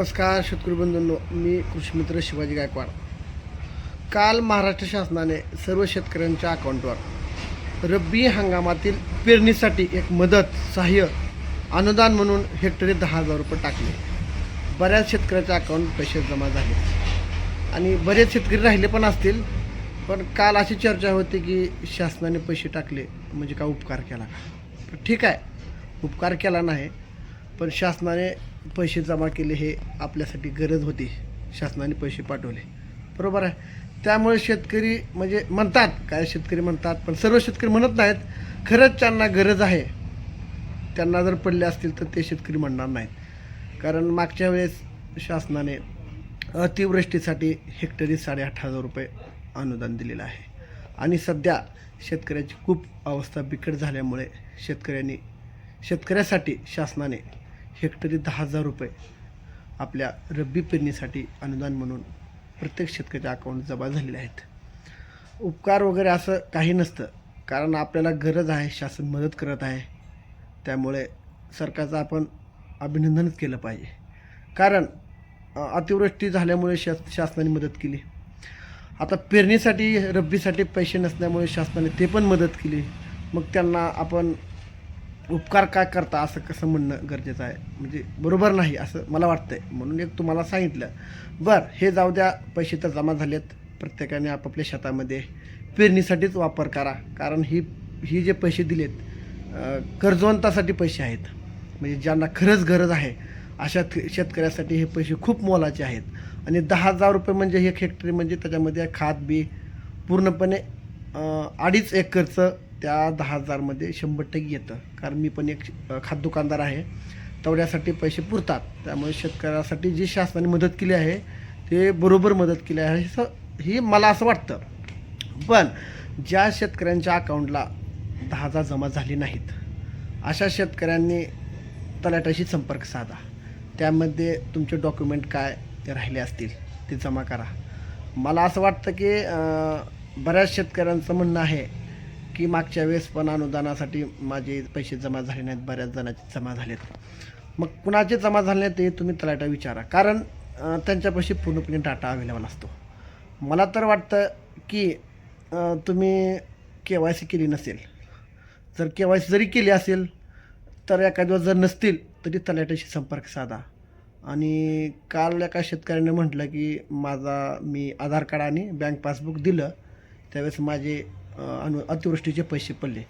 नमस्कार शेतकरी बंधूंनो मी कृषीमित्र शिवाजी गायकवाड. काल महाराष्ट्र शासनाने सर्व शेतकऱ्यांच्या अकाउंटवर रब्बी हंगामातील पेरणीसाठी एक मदत सहाय्य अनुदान म्हणून हेक्टरी दहा हजार रुपये टाकले. बऱ्याच शेतकऱ्याच्या अकाउंट पैसे जमा झाले. आणि बरेच शेतकरी राहिले पण असतील पण काल अशी चर्चा होती की शासनाने पैसे टाकले म्हणजे का उपकार केला? का ठीक आहे उपकार केला नाही पण शासनाने पैसे जमा केले हे आपल्यासाठी गरज होती. शासनाने पैसे पाठवले. बरोबर आहे. त्यामुळे शेतकरी म्हणजे म्हणतात काय शेतकरी म्हणतात पण सर्व शेतकरी म्हणत नाहीत. खरंच त्यांना गरज आहे त्यांना जर पडले असतील तर ते शेतकरी म्हणणार नाहीत. कारण मागच्या वेळेस शासनाने अतिवृष्टीसाठी हेक्टरी साडेआठ हजार रुपये अनुदान दिलेलं आहे. आणि सध्या शेतकऱ्याची खूप अवस्था बिकट झाल्यामुळे शेतकऱ्यांनी शेतकऱ्यासाठी शासनाने हेक्टरी दहा हजार रुपये आपल्या रब्बी पेरणीसाठी अनुदान म्हणून प्रत्येक शेतकऱ्याच्या अकाउंट जमा झालेले आहेत. उपकार वगैरे असं काही नसतं. कारण आपल्याला गरज आहे शासन मदत करत आहे. त्यामुळे सरकारचं आपण अभिनंदनच केलं पाहिजे. कारण अतिवृष्टी झाल्यामुळे शास शासनाने मदत केली. आता पेरणीसाठी रब्बीसाठी पैसे नसल्यामुळे शासनाने ते पण मदत केली. मग त्यांना आपण उपकार काय करता असं कसं म्हणणं गरजेचं आहे? म्हणजे बरोबर नाही असं मला वाटतंय. म्हणून एक तुम्हाला सांगितलं. बरं हे जाऊ द्या. पैसे तर जमा झालेत. प्रत्येकाने आपापल्या शेतामध्ये पेरणीसाठीच वापर करा. कारण ही ही जे पैसे दिलेत कर्जवंतासाठी पैसे आहेत. म्हणजे ज्यांना खरंच गरज आहे अशा शेतकऱ्यासाठी हे पैसे खूप मोलाचे आहेत. आणि दहा हजार रुपये म्हणजे एक हेक्टरी म्हणजे त्याच्यामध्ये खात बी पूर्णपणे अडीच एकरचं त्या दहा हजारमध्ये शंभर टक्के येतं. कारण मी पण एक अं, दुकानदार आहे. तेवढ्यासाठी पैसे पुरतात. त्यामुळे शेतकऱ्यासाठी जी शासनाने मदत केली आहे ते बरोबर मदत केली आहे. असं ही मला असं वाटतं. पण ज्या शेतकऱ्यांच्या अकाउंटला दहा हजार जमा झाले नाहीत अशा शेतकऱ्यांनी तलाट्याशी संपर्क साधा. त्यामध्ये तुमचे डॉक्युमेंट काय राहिले असतील ते जमा करा. मला असं वाटतं की बऱ्याच शेतकऱ्यांचं म्हणणं आहे की मागच्या वेळेस पण अनुदानासाठी माझे पैसे जमा झाले नाहीत बऱ्याच जणांचे जमा झालेत. मग कुणाचे जमा झाले नाहीत ते तुम्ही तलाटा विचारा. कारण त्यांच्यापाशी पूर्णपणे डाटा अवेलेबल असतो. मला तर वाटतं की तुम्ही के वाय सी केली नसेल. जर के वाय सी जरी केली असेल तर एखाद्या दिवस जर नसतील तरी तलाट्याशी संपर्क साधा. आणि काल एका शेतकऱ्याने म्हटलं की माझा मी आधार कार्ड आणि बँक पासबुक दिलं. त्यावेळेस माझे अनु अतिवृष्टीचे पैसे पडले.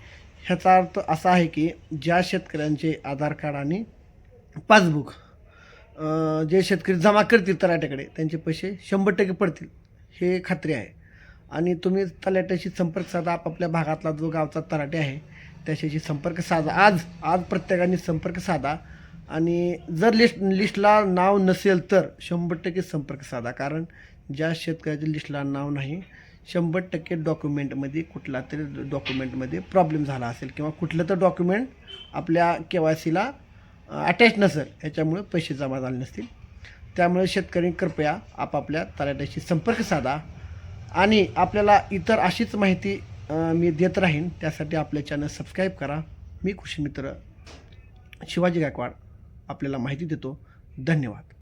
ह्याचा अर्थ असा आहे की ज्या शेतकऱ्यांचे आधार कार्ड आणि पासबुक जे शेतकरी जमा करतील तलाट्याकडे त्यांचे पैसे शंभर टक्के पडतील हे खात्री आहे. आणि तुम्ही तलाट्याशी संपर्क साधा आपापल्या भागातला जो गावचा तलाटे आहे त्याच्याशी संपर्क साधा. आज आज प्रत्येकाने संपर्क साधा. आणि जर लिस्ट लिस्टला नाव नसेल तर शंभर टक्के संपर्क साधा. कारण ज्या शेतकऱ्याच्या लिस्टला नाव नाही शंभर टक्के डॉक्युमेंटमध्ये कुठला तरी डॉक्युमेंटमध्ये प्रॉब्लेम झाला असेल किंवा कुठलं तर डॉक्युमेंट आपल्या के वाय सीला अटॅच नसेल ह्याच्यामुळे पैसे जमा झाले नसतील. त्यामुळे शेतकरी कृपया आपापल्या तलाट्याशी संपर्क साधा. आणि आपल्याला इतर अशीच माहिती मी देत राहीन त्यासाठी आपले चॅनल सबस्क्राईब करा. मी कृषी मित्र शिवाजी गायकवाड आपल्याला माहिती देतो. धन्यवाद.